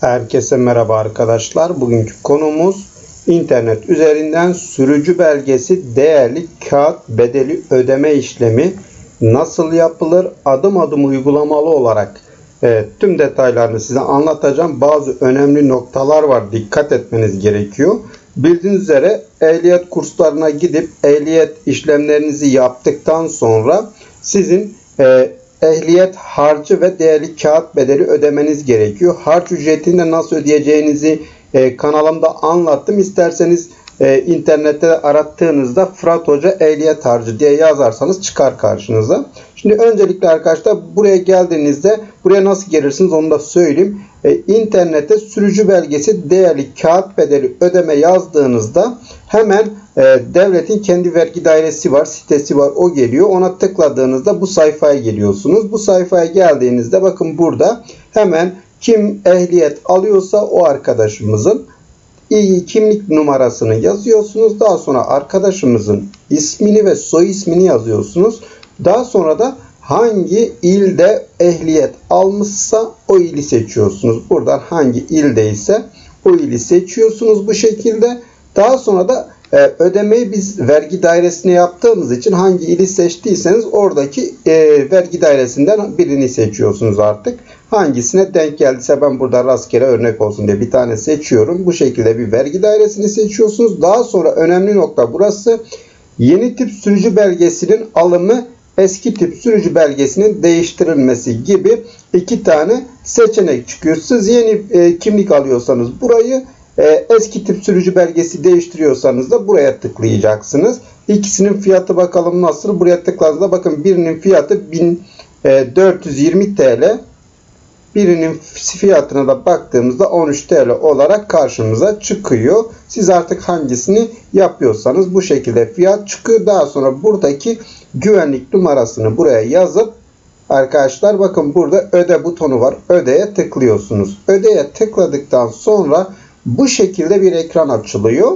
Herkese merhaba arkadaşlar. Bugünkü konumuz internet üzerinden sürücü belgesi değerli kağıt bedeli ödeme işlemi nasıl yapılır? Adım adım uygulamalı olarak e, tüm detaylarını size anlatacağım. Bazı önemli noktalar var. Dikkat etmeniz gerekiyor. Bildiğiniz üzere ehliyet kurslarına gidip ehliyet işlemlerinizi yaptıktan sonra sizin e, ehliyet harcı ve değerli kağıt bedeli ödemeniz gerekiyor. Harç ücretini de nasıl ödeyeceğinizi e, kanalımda anlattım. İsterseniz e, internette arattığınızda Fırat Hoca ehliyet harcı diye yazarsanız çıkar karşınıza. Şimdi öncelikle arkadaşlar buraya geldiğinizde buraya nasıl gelirsiniz onu da söyleyeyim. E, internette sürücü belgesi değerli kağıt bedeli ödeme yazdığınızda hemen e, devletin kendi vergi dairesi var, sitesi var, o geliyor. Ona tıkladığınızda bu sayfaya geliyorsunuz. Bu sayfaya geldiğinizde bakın burada hemen kim ehliyet alıyorsa o arkadaşımızın kimlik numarasını yazıyorsunuz. Daha sonra arkadaşımızın ismini ve soy ismini yazıyorsunuz. Daha sonra da hangi ilde ehliyet almışsa o ili seçiyorsunuz. Buradan hangi ildeyse o ili seçiyorsunuz bu şekilde. Daha sonra da e, ödemeyi biz vergi dairesine yaptığımız için hangi ili seçtiyseniz oradaki e, vergi dairesinden birini seçiyorsunuz artık. Hangisine denk geldiyse ben burada rastgele örnek olsun diye bir tane seçiyorum. Bu şekilde bir vergi dairesini seçiyorsunuz. Daha sonra önemli nokta burası. Yeni tip sürücü belgesinin alımı eski tip sürücü belgesinin değiştirilmesi gibi iki tane seçenek çıkıyor. Siz yeni e, kimlik alıyorsanız burayı e, eski tip sürücü belgesi değiştiriyorsanız da buraya tıklayacaksınız. İkisinin fiyatı bakalım nasıl. Buraya tıkladığınızda bakın birinin fiyatı 1420 TL. Birinin fiyatına da baktığımızda 13 TL olarak karşımıza çıkıyor. Siz artık hangisini yapıyorsanız bu şekilde fiyat çıkıyor. Daha sonra buradaki güvenlik numarasını buraya yazıp arkadaşlar bakın burada öde butonu var. Ödeye tıklıyorsunuz. Ödeye tıkladıktan sonra bu şekilde bir ekran açılıyor.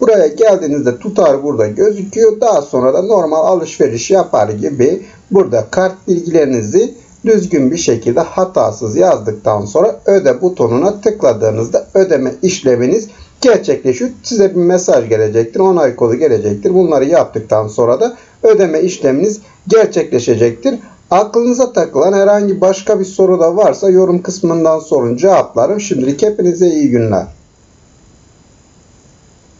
Buraya geldiğinizde tutar burada gözüküyor. Daha sonra da normal alışveriş yapar gibi burada kart bilgilerinizi düzgün bir şekilde hatasız yazdıktan sonra öde butonuna tıkladığınızda ödeme işleminiz gerçekleşiyor. Size bir mesaj gelecektir. Onay kodu gelecektir. Bunları yaptıktan sonra da ödeme işleminiz gerçekleşecektir. Aklınıza takılan herhangi başka bir soru da varsa yorum kısmından sorun cevaplarım. Şimdilik hepinize iyi günler.